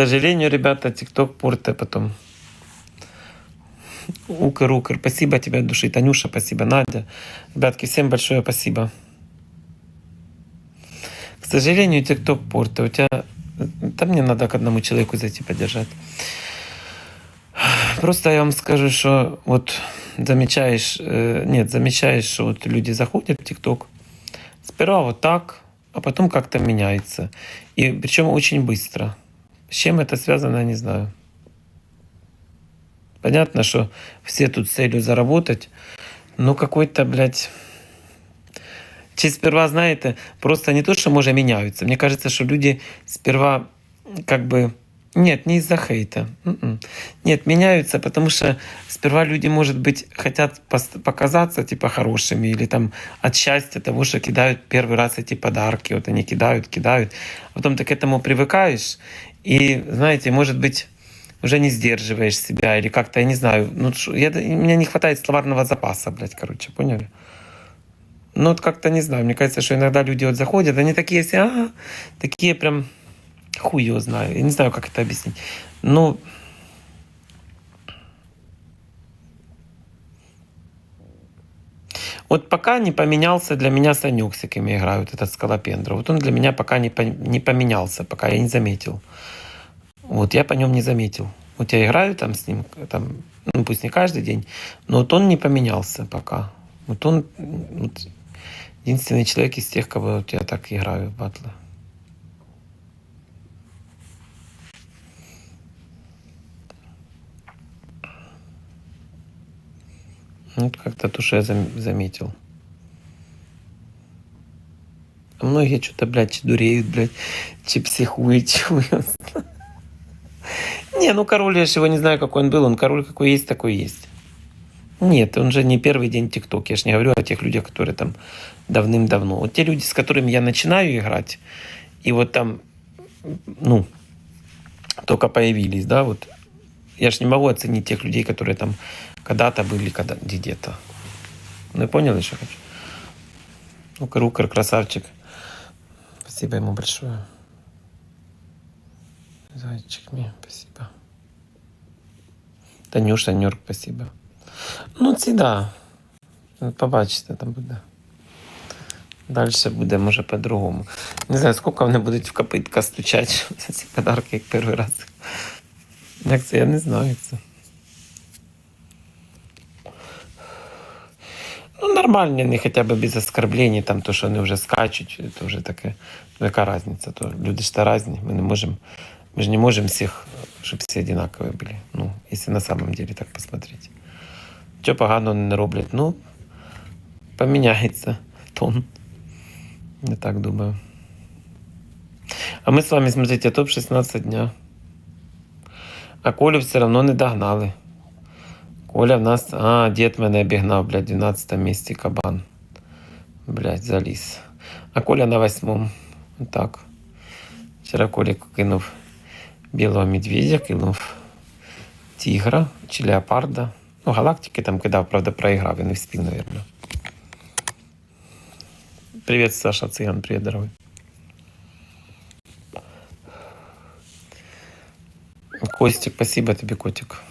сожалению, ребята, ТикТок портит потом. Укр, укр. Спасибо тебе от души. Танюша, спасибо. Надя. Ребятки, всем большое спасибо. К сожалению, ТикТок портит. У тебя... Там мне надо к одному человеку зайти поддержать. Просто я вам скажу, что вот замечаешь, э, нет, замечаешь, что вот люди заходят в ТикТок, сперва вот так, а потом как-то меняется. И причем очень быстро. С чем это связано, не знаю. Понятно, что все тут с целью заработать, но какой-то, блядь, чи сперва, знаете, просто не то, что може меняются. Мне кажется, что люди сперва как бы нет, не из-за хейта. М-м. Нет, меняются, потому что сперва люди, может быть, хотят показаться типа хорошими или там от счастья того, что кидают первый раз эти подарки, вот они кидают, кидают. Потом ты к этому привыкаешь, и, знаете, может быть, уже не сдерживаешь себя или как-то, я не знаю, ну, я, у меня не хватает словарного запаса, блядь, короче, поняли? Ну, вот как-то не знаю, мне кажется, что иногда люди вот заходят, они такие все, а, такие прям Хуй его знаю. Я не знаю, как это объяснить. Ну, Вот пока не поменялся для меня Санюк, с кем я играю, вот этот Скалопендра. Вот он для меня пока не, не поменялся, пока я не заметил. Вот я по нем не заметил. Вот я играю там с ним, там, ну пусть не каждый день, но вот он не поменялся пока. Вот он вот, единственный человек из тех, кого вот я так играю в батлы. Вот как-то я заметил. А многие что-то, блядь, дуреют, блядь, чи психуют, Не, ну король, я же его не знаю, какой он был. Он король какой есть, такой есть. Нет, он же не первый день ТикТок. Я же не говорю о тех людях, которые там давным-давно. Вот те люди, с которыми я начинаю играть, и вот там, ну, только появились, да, вот. Я же не могу оценить тех людей, которые там когда-то были когда где-то. Ну, поняли, что хочу? Ну, Рукер, красавчик. Спасибо ему большое. Зайчик мне, спасибо. Танюша, Нюрк, спасибо. Ну, ці да. Побачите, там буде. Далі буде, може, по-другому. Не знаю, скільки вони будуть в копитка стучати за ці подарки, як перший раз. Як це, я не знаю, як це. Нормально, не хотя бы без оскорблений, там то, що вони вже скачуть, то вже таке. Ну, яка різниця? То люди ж та різні. Ми не можемо, ми ж не можемо всіх, щоб всі одинакові були. Ну, якщо на самом деле так посмотреть. Що погано не роблять? Ну, поміняється тон. Я так думаю. А ми з вами, смотрите, топ-16 дня. А Колю все одно не догнали. Коля в нас. А, дід мене обігнав, блядь, в 12 місці кабан. Блядь, заліз. А Коля на восьмому. Так. Вчора Коля кинув білого медведя, кинув тигра чи леопарда. Ну, галактики там кидав, правда, проіграв, він не вспів, наверное. Привет, Саша Цыган, привет, дорогой. Костик, спасибо тебе, котик.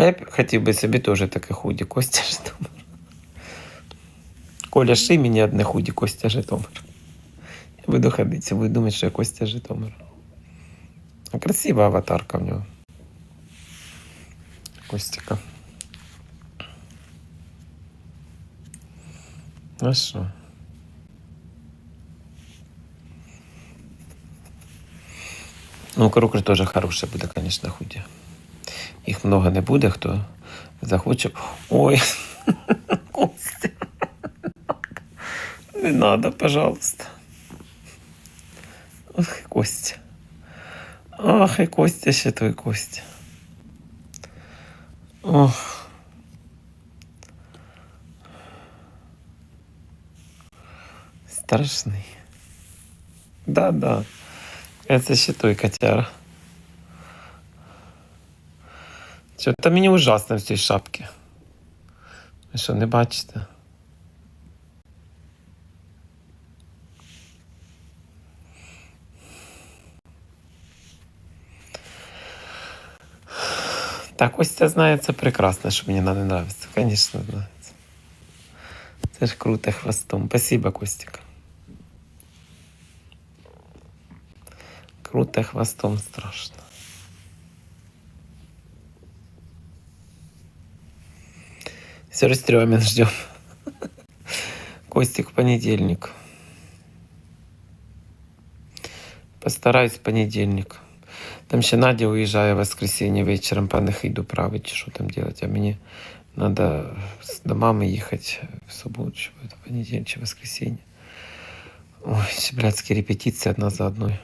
А я хотів би собі теж таке худі Костя Житомир. Коля ши мені одне худі Костя Житомир. Я буду ходити, буду думати, що я Костя Житомир. Красива аватарка в нього. Костика. А що? Ну, Крукер тоже хорошая буде, конечно, худі. Їх много не буде, хто захоче. Ой. Не надо, пожалуйста. Ох, Костя. Ах, і Костя ще той Костя. Ох. Страшний. Да-да. Це ще той котяра. Це та мені ужасно в цій шапці. Ви що, не бачите? Так, ось це знає, це прекрасно, що мені не нравиться. Звісно, знається. Це ж круте хвостом. Спасибо, Костик. Круте, хвостом страшно. Сюрстрёмин ждем. Костик в понедельник. Постараюсь в понедельник. Там ще Надя уїжджає в воскресенье вечором панихиду править, чи що там делать. А мені надо с- до мами їхати в суботу, чи в понедельник, чи воскресенье. Ой, ще блядські репетиції одна за одной.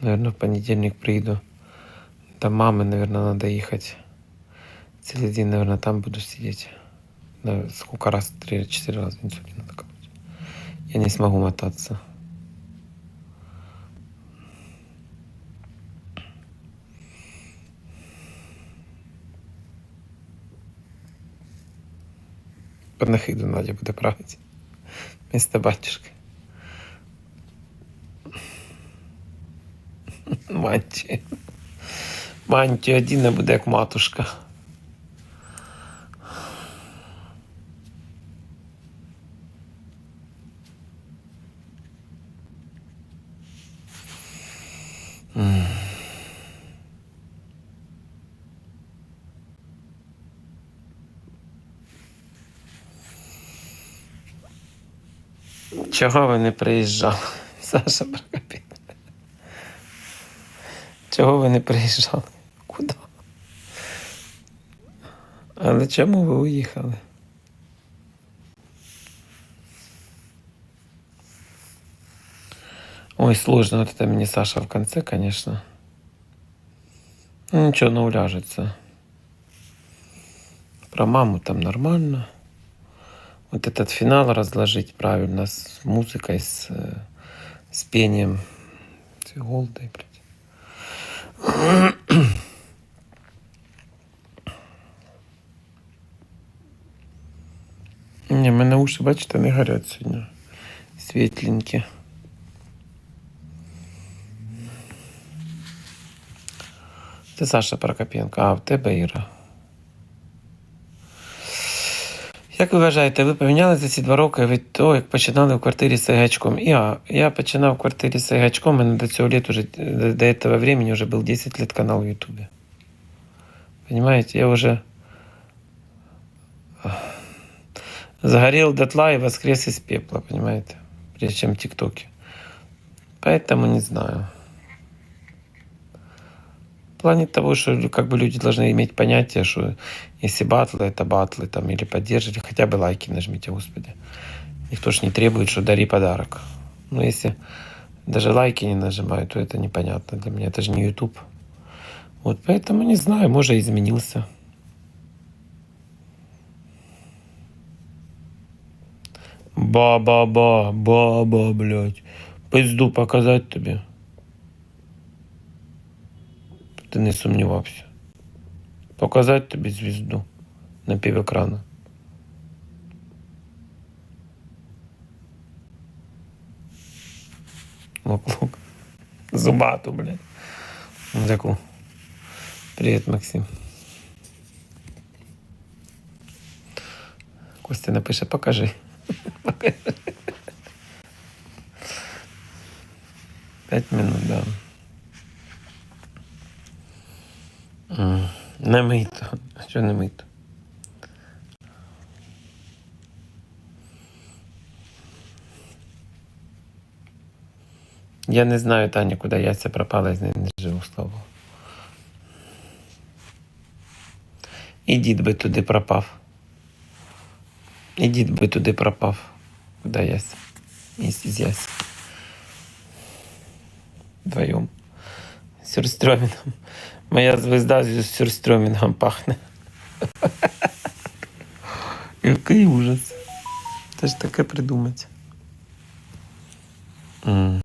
Наверное, в понедельник приеду. До мамы, наверное, надо ехать. Целый день, наверное, там буду сидеть. Да, сколько раз? Три-четыре раза инсулин надо колоть. Я не смогу мотаться. Панахиду Надя буде правити. Вместо батюшки. Манті. Манті одіна буде як матушка. Чого ви не приїжджали? Саша Прокопів. Чого ви не приїжджали? Але чому ви уїхали? Ой, сложно вот это мне Саша в конце, конечно. Ну, ничего, но уляжется. Про маму там нормально. Вот этот финал разложить правильно с музыкой, с, э, с пением. С Голдой, блядь. Ні, в мене уші, бачите, не горять сьогодні. Світленькі. Це Саша Прокопенко, а в тебе Іра. Як ви вважаєте, ви поміняли за ці два роки від того, як починали в квартирі з Сайгачком? Я, я починав в квартирі з Сайгачком, у мене до цього лет уже, до, этого времени уже был 10 лет канал в Ютубе. Понимаете, я уже загорел дотла и воскрес из пепла, понимаете, прежде чем в ТикТоке. Поэтому не знаю. В плане того, что как бы люди должны иметь понятие, что если батлы, это батлы, там, или поддержите, хотя бы лайки нажмите, господи. Никто ж не требует, что дари подарок. Но если даже лайки не нажимают, то это непонятно для меня. Это же не YouTube. Вот поэтому не знаю, может, изменился. Ба-ба-ба, ба-ба, блядь. Пизду показать тобі. Ти не сумнівався. Показати тобі звізду на півекрана. Лук-лук. Зубату, блядь. Таку. Привіт, Максим. Костя напише, покажи. П'ять минут, да. Не мито. Що не мито? Я не знаю, Таня, куди Яся пропала, з не живу, слава І дід би туди пропав. І дід би туди пропав. Куди Яся? Місті з Ясі. Вдвоєм. Сюрстрьомінгом. Моя звезда з сюрстрьомінгом пахне. Який ужас. Це ж таке придумати. М.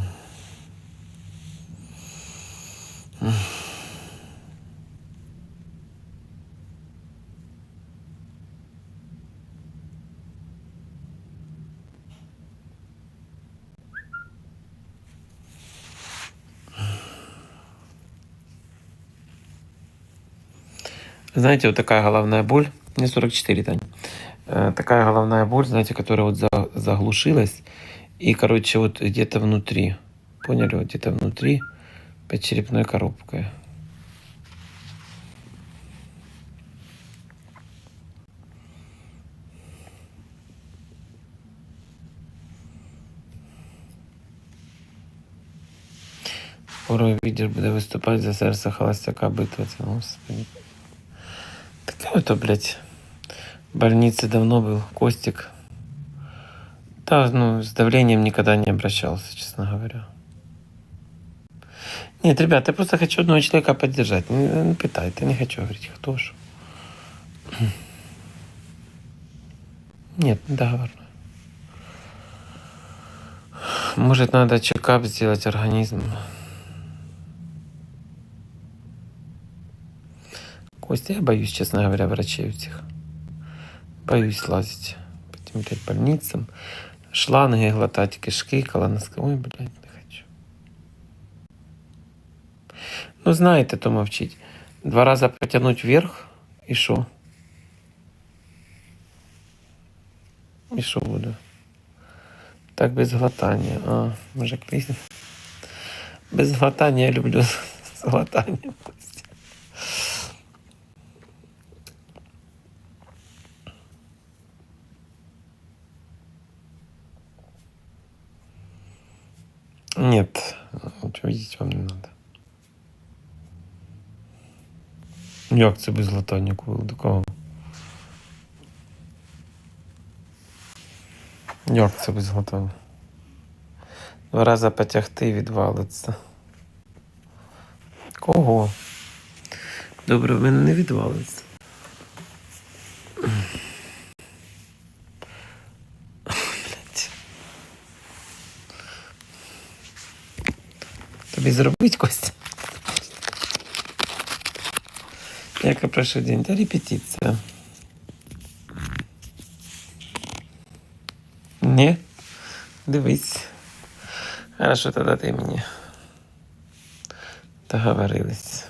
Знаете, вот такая головная боль. Мне 44, Тань. Э, Такая головная боль, знаете, которая вот за- заглушилась. И, короче, вот где-то внутри. Поняли? Вот где-то внутри под черепной коробкой. Скоро видишь, буде виступати за серце холостяка битва. Господи. Ото, блядь, в больнице давно был Костик. Да, ну, с давлением никогда не обращался, честно говоря. Нет, ребят, я просто хочу одного человека поддержать. Не, не питайте, не хочу говорить, кто ж. Нет, не договор. Может, надо чекап сделать организм. Костя, я боюсь, честно говоря, врачей этих. Боюсь лазить по этим, блядь, больницам. Шланги глотать, кишки, колоноскопы. Ой, блядь, не хочу. Ну, знаєте, то мовчить. Два рази потягнуть вверх, і що? І що буде? Так без глотання. А, може, крізь. Без глотання я люблю з глотанням. Нет, ничего видеть вам не надо. Як це без латання коли до кого? Як це без латання? Два рази потягти і відвалиться. Кого? Добре, в мене не відвалиться. Зробить Костя? Яка пройшов день? Та репетиція. Ні? Дивись. Хорошо, тоді ти мені. Договорились.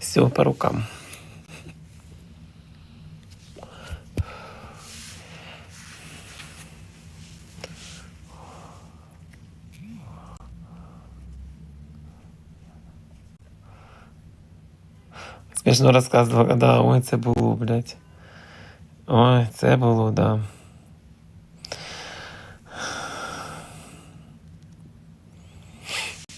Все, по рукам. Смішно розказувала, да, ой, це було, блядь. Ой, це було, да.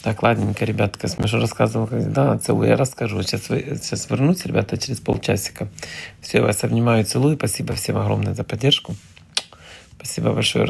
Так, ладненько, ребятка, смешно рассказывал. Да, целую, я расскажу. Сейчас, сейчас вернусь, ребята, через полчасика. Все, я вас обнимаю, целую. Спасибо всем огромное за поддержку. Спасибо большое.